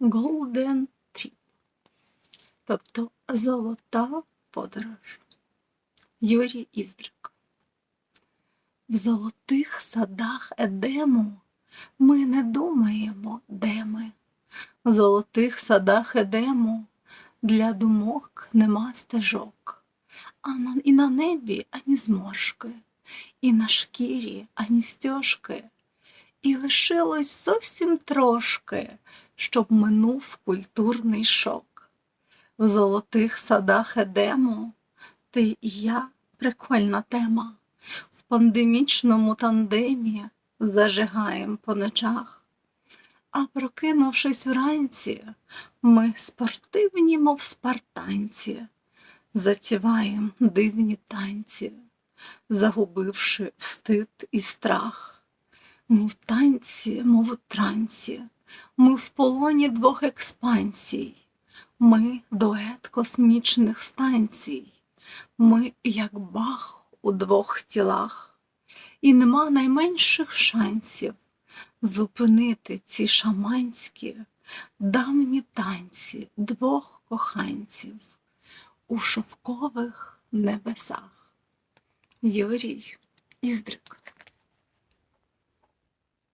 Golden Trip, тобто золота подорож. Юрій Іздрик. В золотих садах Едему ми не думаємо, де ми. В золотих садах Едему для думок нема стежок, а і на небі ані зморшки, і на шкірі ані стежки, і лишилось зовсім трошки, щоб минув культурний шок. В золотих садах Едему ти і я прикольна тема. В пандемічному тандемі зажигаєм по ночах. А прокинувшись вранці, ми спортивні, мов спартанці, затіваєм дивні танці, загубивши встид і страх. Ми в танці, мов у трансі, ми в полоні двох експансій, ми дует космічних станцій, ми, як бах у двох тілах, і нема найменших шансів зупинити ці шаманські давні танці двох коханців у шовкових небесах. Юрій Іздрик.